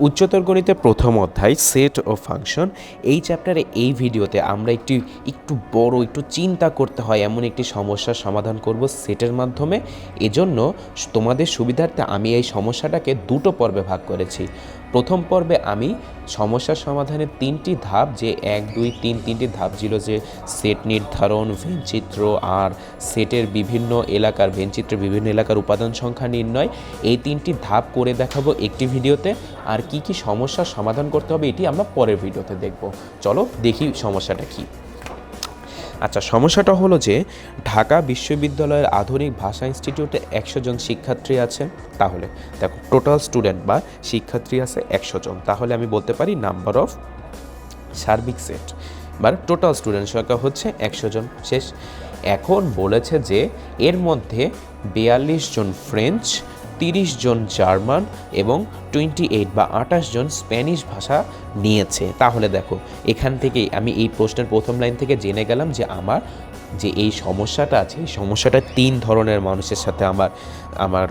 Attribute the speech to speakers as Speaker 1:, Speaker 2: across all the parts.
Speaker 1: উচ্চতর গণিতে প্রথম অধ্যায় সেট ও ফাংশন এই চ্যাপ্টারে এই ভিডিওতে আমরা একটি, একটু বড়, একটু চিন্তা করতে হয়, এমন একটি সমস্যার সমাধান করব সেটের মাধ্যমে। এজন্য তোমাদের সুবিধার্থে আমি এই সমস্যাটাকে দুটো পর্বে ভাগ করেছি। প্রথম পর্বে আমি সমস্যা সমাধানের তিনটি ধাপ যে এক, দুই, তিন তিনটি ধাপ ছিল যে সেট নির্ধারণ ভেনচিত্র আর সেটের বিভিন্ন এলাকার ভেনচিত্রের বিভিন্ন এলাকার উপাদান সংখ্যা নির্ণয়। এই তিনটি ধাপ করে দেখাবো একটি ভিডিওতে। আর কি কি সমস্যার সমাধান করতে হবে এটি আমরা পরের ভিডিওতে দেখব। চলো দেখি সমস্যাটা কী। আচ্ছা সমস্যাটা হলো যে ঢাকা বিশ্ববিদ্যালয়ের আধুনিক ভাষা ইনস্টিটিউটে একশো জন শিক্ষার্থী আছে। তাহলে দেখো টোটাল স্টুডেন্ট বা শিক্ষার্থী আছে একশো জন। তাহলে আমি বলতে পারি নাম্বার অফ সার্বিক সেট। বা টোটাল স্টুডেন্ট সংখ্যা হচ্ছে একশো জন। শেষ। এখন বলেছে যে এর মধ্যে বিয়াল্লিশ জন ফ্রেঞ্চ তিরিশ জন জার্মান এবং টোয়েন্টি এইট বা আঠাশ জন স্প্যানিশ ভাষা নিয়েছে। তাহলে দেখো, এখান থেকেই আমি এই প্রশ্নের প্রথম লাইন থেকে জেনে গেলাম যে আমার যে এই সমস্যাটা আছে, এই সমস্যাটা তিন ধরনের মানুষের সাথে আমার আমার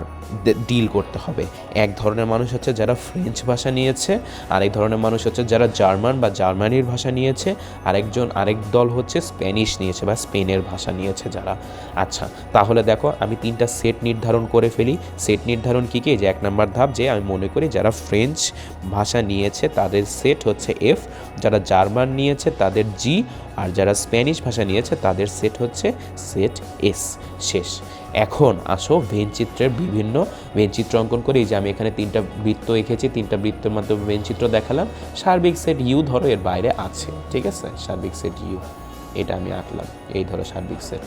Speaker 1: ডিল করতে হবে। এক ধরনের মানুষ হচ্ছে যারা ফ্রেঞ্চ ভাষা নিয়েছে, আরেক ধরনের মানুষ হচ্ছে যারা জার্মান বা জার্মানির ভাষা নিয়েছে, আরেকজন, আরেক দল হচ্ছে স্প্যানিশ নিয়েছে বা স্পেনের ভাষা নিয়েছে যারা। আচ্ছা তাহলে দেখো, আমি তিনটা সেট নির্ধারণ করে ফেলি। সেট নির্ধারণ কী কী? যে এক নম্বর ধাপ যে আমি মনে করি যারা ফ্রেঞ্চ ভাষা নিয়েছে, তাদের সেট হচ্ছে এফ যারা জার্মান নিয়েছে, তাদের জি আর যারা স্প্যানিশ ভাষা নিয়েছে, তাদের সেট হচ্ছে সেট এস শেষ। এখন আসো ভেনচিত্রের বিভিন্ন ভেনচিত্র অঙ্কন করে যে আমি এখানে তিনটা বৃত্ত এঁকেছি, তিনটা বৃত্তের মাধ্যমে ভেনচিত্র দেখালাম। সার্বিক সেট ইউ ধরো, এর বাইরে আছে, ঠিক আছে? সার্বিক সেট ইউ এটা আমি আঁকলাম, এই ধরো সার্বিক সেট।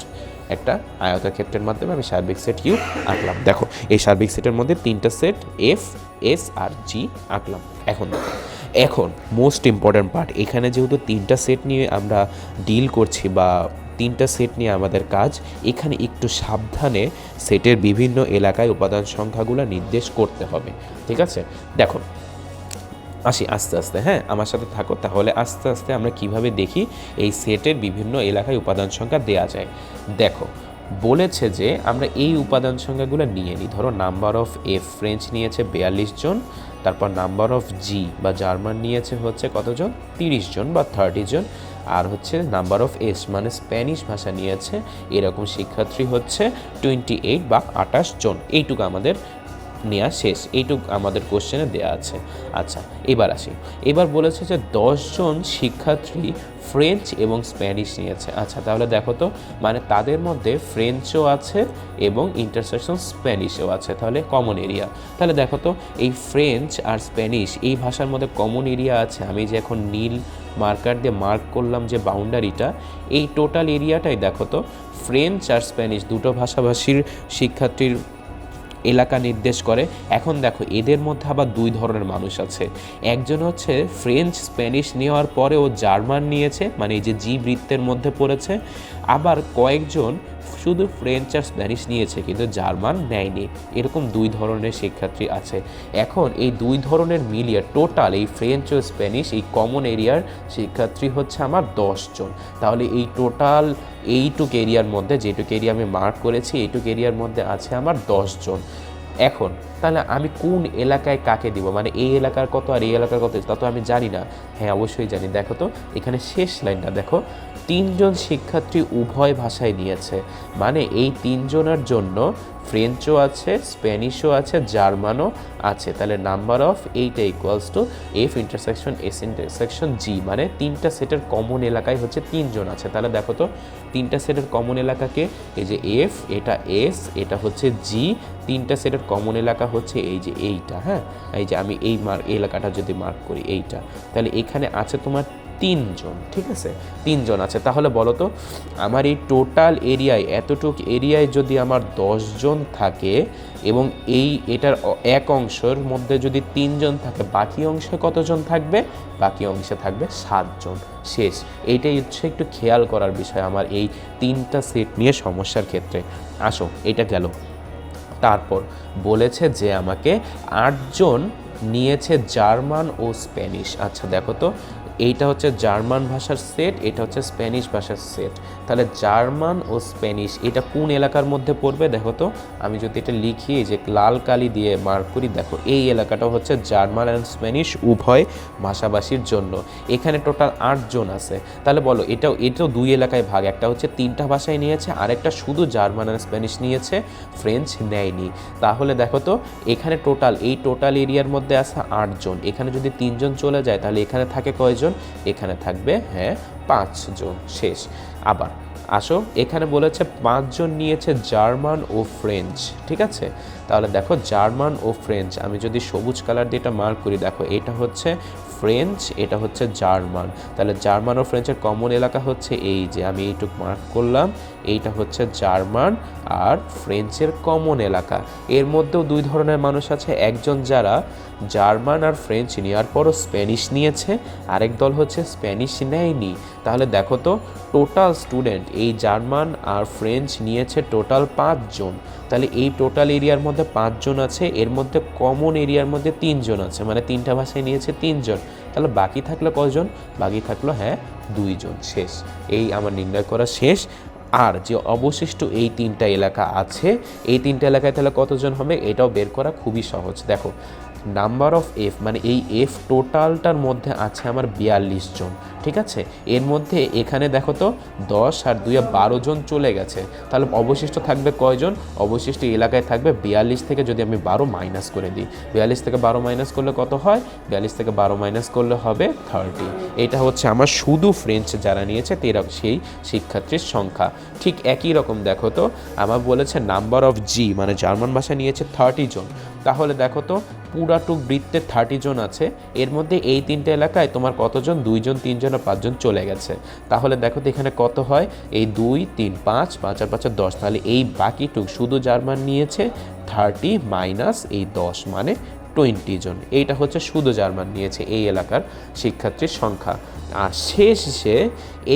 Speaker 1: একটা আয়তার ক্ষেত্রের মাধ্যমে আমি সার্বিক সেট ইউ আঁকলাম। দেখো, এই সার্বিক সেটের মধ্যে তিনটা সেট এফ এস আর জি আঁকলাম। এখন দেখো, এখন মোস্ট ইম্পর্ট্যান্ট পার্ট এখানে যেহেতু তিনটা সেট নিয়ে আমরা ডিল করছি বা তিনটা সেট নিয়ে আমাদের কাজ। এখানে একটু সাবধানে সেটের বিভিন্ন এলাকায় উপাদান সংখ্যাগুলো নির্দেশ করতে হবে, ঠিক আছে? দেখো আসি, আস্তে আস্তে হ্যাঁ আমার সাথে থাকো, তাহলে আস্তে আস্তে আমরা কীভাবে দেখি এই সেটের বিভিন্ন এলাকায় উপাদান সংখ্যা দেয়া যায়। দেখো, বলেছে যে আমরা এই উপাদান সংখ্যাগুলো নিয়ে নিই। ধরো নাম্বার অফ এফ ফ্রেঞ্চ নিয়েছে বিয়াল্লিশ জন, তারপর নাম্বার অফ জি বা জার্মান নিয়েছে হচ্ছে কতজন? তিরিশ জন বা থার্টি জন। আর হচ্ছে নাম্বার অফ এস মানে স্প্যানিশ ভাষা নিয়েছে। এরকম শিক্ষার্থী হচ্ছে টোয়েন্টি এইট বা আটাশ জন। এইটুকু আমাদের নেওয়া শেষ। এইটুক আমাদের কোশ্চেনে দেওয়া আছে। আচ্ছা এবার আসি। এবার বলেছে যে দশজন শিক্ষার্থী ফ্রেঞ্চ এবং স্প্যানিশ নিয়েছে। আচ্ছা তাহলে দেখো তো মানে তাদের মধ্যে ফ্রেঞ্চও আছে এবং ইন্টারসেকশন স্প্যানিশও আছে। তাহলে কমন এরিয়া তাহলে দেখো তো, এই ফ্রেঞ্চ আর স্প্যানিশ এই ভাষার মধ্যে কমন এরিয়া আছে। আমি যে এখন নীল মার্কার দিয়ে মার্ক করলাম যে বাউন্ডারিটা এই টোটাল এরিয়াটাই দেখো তো ফ্রেঞ্চ আর স্প্যানিশ দুটো ভাষাভাষীর শিক্ষার্থীর এলাকা নির্দেশ করে। এখন দেখো, এদের মধ্যে আবার দুই ধরনের মানুষ আছে। একজন হচ্ছে ফ্রেঞ্চ স্প্যানিশ নেওয়ার পরে ও জার্মান নিয়েছে মানে এই যে জি বৃত্তের মধ্যে পড়েছে। আবার কয়েকজন শুধু ফ্রেঞ্চ আর স্প্যানিশ নিয়েছে, কিন্তু জার্মান নেয়নি। এরকম দুই ধরনের শিক্ষার্থী আছে। এখন এই দুই ধরনের মিলিয়ে টোটাল এই ফ্রেঞ্চ ও স্প্যানিশ, এই কমন এরিয়ার শিক্ষার্থী হচ্ছে আমার জন। তাহলে এই টোটাল এইটুক এরিয়ার মধ্যে, যেটুক এরিয়া আমি মার্ক করেছি, এইটুক এরিয়ার মধ্যে আছে আমার জন। এখন, তাহলে আমি কোন এলাকায় কাকে দিব? মানে এই এলাকার কত আর এই এলাকার কত? তা তো আমি জানি না। হ্যাঁ অবশ্যই জানি। দেখো তো, এখানে শেষ লাইনটা দেখো। তিনজন শিক্ষার্থী উভয় ভাষায় নিয়েছে। মানে এই তিনজনের জন্য ফ্রেঞ্চও আছে, স্প্যানিশও আছে, জার্মানও আছে। তাহলে নাম্বার অফ এইটা equals to F intersection S intersection G মানে তিনটা সেটের কমন এলাকায় হচ্ছে তিনজন আছে। তাহলে দেখো তো, তিনটা সেটের কমন এলাকাকে এই যে এফ এটা এস এটা হচ্ছে জি তিনটা সেটের কমন এলাকা হচ্ছে এই যে এইটা হ্যাঁ? এই যে আমি এই মার্ক এলাকাটা যদি মার্ক করি এইটা। তাহলে এখানে আছে তোমার তিনজন, ঠিক আছে? তিনজন আছে। তাহলে বলো তো আমার এই টোটাল এরিয়ায় এতটুক এরিয়ায় যদি আমার দশজন থাকে এবং এই এটার এক অংশের মধ্যে যদি তিনজন থাকে, বাকি অংশে কতজন থাকবে? বাকি অংশে থাকবে সাতজন। শেষ। এইটাই হচ্ছে একটু খেয়াল করার বিষয় আমার এই তিনটা সেট নিয়ে সমস্যার ক্ষেত্রে। আসো, এটা গেল। তারপর বলেছে যে আমাকে আটজন নিয়েছে জার্মান ও স্প্যানিশ। আচ্ছা দেখো তো এইটা হচ্ছে জার্মান ভাষার সেট এটা হচ্ছে স্প্যানিশ ভাষার সেট তাহলে জার্মান ও স্প্যানিশ, এটা কোন এলাকার মধ্যে পড়বে? দেখো তো, আমি যদি এটা লিখি যে লাল কালি দিয়ে মার্ক করি, দেখো, এই এলাকাটা হচ্ছে জার্মান অ্যান্ড স্প্যানিশ উভয় ভাষাভাষীর জন্য। এখানে টোটাল আটজন আছে। তাহলে বলো, এটাও এটাও দুই এলাকায় ভাগ, একটা হচ্ছে তিনটা ভাষায় নিয়েছে, আরেকটা শুধু জার্মান আর স্প্যানিশ নিয়েছে ফ্রেঞ্চ নেয়নি। তাহলে দেখো তো, এখানে টোটাল এই টোটাল এরিয়ার মধ্যে আছে আটজন এখানে যদি তিনজন চলে যায়, তাহলে এখানে থাকে কয়জন? এখানে থাকবে হ্যাঁ পাঁচজন শেষ। আবার আসো, এখানে বলেছে পাঁচজন নিয়েছে জার্মান ও ফ্রেঞ্চ, ঠিক আছে? তাহলে দেখো জার্মান ও ফ্রেঞ্চ, আমি যদি সবুজ কালার দিয়ে এটা মার্ক করি, দেখো এটা হচ্ছে ফ্রেঞ্চ, এটা হচ্ছে জার্মান। তাহলে জার্মান ও ফ্রেঞ্চের কমন এলাকা হচ্ছে এই যে, আমি এইটুক মার্ক করলাম, এইটা হচ্ছে জার্মান আর ফ্রেঞ্চের কমন এলাকা। এর মধ্যেও দুই ধরনের মানুষ আছে, একজন যারা জার্মান আর ফ্রেঞ্চ নেওয়ার পরও স্প্যানিশ নিয়েছে, আরেক দল হচ্ছে স্প্যানিশ নেয়নি। তাহলে দেখো তো টোটাল স্টুডেন্ট এই জার্মান আর ফ্রেঞ্চ নিয়েছে টোটাল পাঁচজন। তাহলে এই টোটাল এরিয়ার মধ্যে পাঁচজন আছে, এর মধ্যে কমন এরিয়ার মধ্যে তিনজন আছে মানে তিনটা ভাষায় নিয়েছে তিনজন। তাহলে বাকি থাকল কজন বাকি থাকল হ্যাঁ দুইজন। শেষ। এই আমার নির্ণয় করা শেষ। আর যে অবশিষ্ট এই তিনটা এলাকা আছে, এই তিনটা এলাকায় তাহলে কতজন হবে? এটাও বের করা খুবই সহজ। দেখো নাম্বার অফ এফ মানে এই এফ টোটালটার মধ্যে আছে আমার বিয়াল্লিশ জন, ঠিক আছে? এর মধ্যে এখানে দেখো তো দশ আর দুইয়ে বারো জন চলে গেছে। তাহলে অবশিষ্ট থাকবে কয়জন? অবশিষ্ট এলাকায় থাকবে বিয়াল্লিশ থেকে যদি আমি বারো মাইনাস করে দিই। বিয়াল্লিশ থেকে বারো মাইনাস করলে কত হয়? বিয়াল্লিশ থেকে বারো মাইনাস করলে হবে থার্টি। এটা হচ্ছে আমার শুধু ফ্রেঞ্চ যারা নিয়েছে, তেরা সেই শিক্ষার্থীর সংখ্যা। ঠিক একই রকম দেখো তো, আমার বলেছে নাম্বার অফ জি মানে জার্মান ভাষা নিয়েছে থার্টি জন। তাহলে দেখো তো পুরাটুক বৃত্তে থার্টি জন আছে, এর মধ্যে এই তিনটে এলাকায় তোমার কতজন? দুইজন, তিনজন আর পাঁচজন চলে গেছে। তাহলে দেখো তো এখানে কত হয়? এই দুই, তিন, পাঁচ পাঁচ আর পাঁচ আর দশ। তাহলে এই বাকিটুক শুধু জার্মান নিয়েছে থার্টি মাইনাস এই দশ মানে টোয়েন্টি জন। এইটা হচ্ছে শুধু জার্মান নিয়েছে এই এলাকার শিক্ষার্থীর সংখ্যা। আর শেষে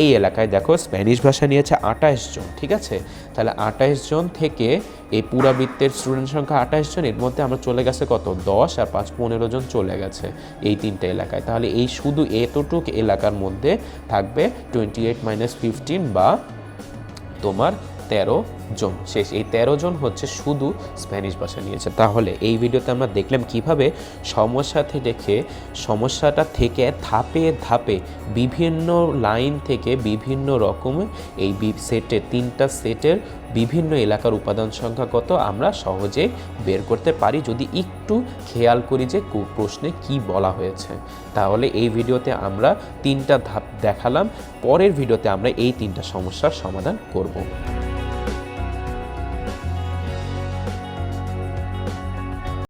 Speaker 1: এই এলাকায় দেখো স্প্যানিশ ভাষা নিয়েছে আঠাশ জন, ঠিক আছে? তাহলে আঠাশ জন থেকে এই পুরাবৃত্তের স্টুডেন্ট সংখ্যা আঠাশ জন, এর মধ্যে আমরা চলে গেছে কত? দশ আর পাঁচ পনেরো জন চলে গেছে এই তিনটে এলাকায়। তাহলে এই শুধু এতটুক এলাকার মধ্যে থাকবে টোয়েন্টি এইট মাইনাস ফিফটিন বা তোমার তেরো জন, শেষ। এই তেরো জন হচ্ছে শুধু স্প্যানিশ ভাষা নিয়েছে। তাহলে এই ভিডিওতে আমরা দেখলাম কীভাবে সমস্যাতে দেখে, সমস্যাটা থেকে ধাপে ধাপে বিভিন্ন লাইন থেকে বিভিন্ন রকমের এই সেটে, তিনটা সেটের বিভিন্ন এলাকার উপাদান সংখ্যা কত আমরা সহজে বের করতে পারি। যদি একটু খেয়াল করি যে প্রশ্নে কি বলা হয়েছে। তাহলে এই ভিডিওতে আমরা তিনটা ধাপ দেখালাম। পরের ভিডিওতে আমরা এই তিনটা সমস্যার সমাধান করব।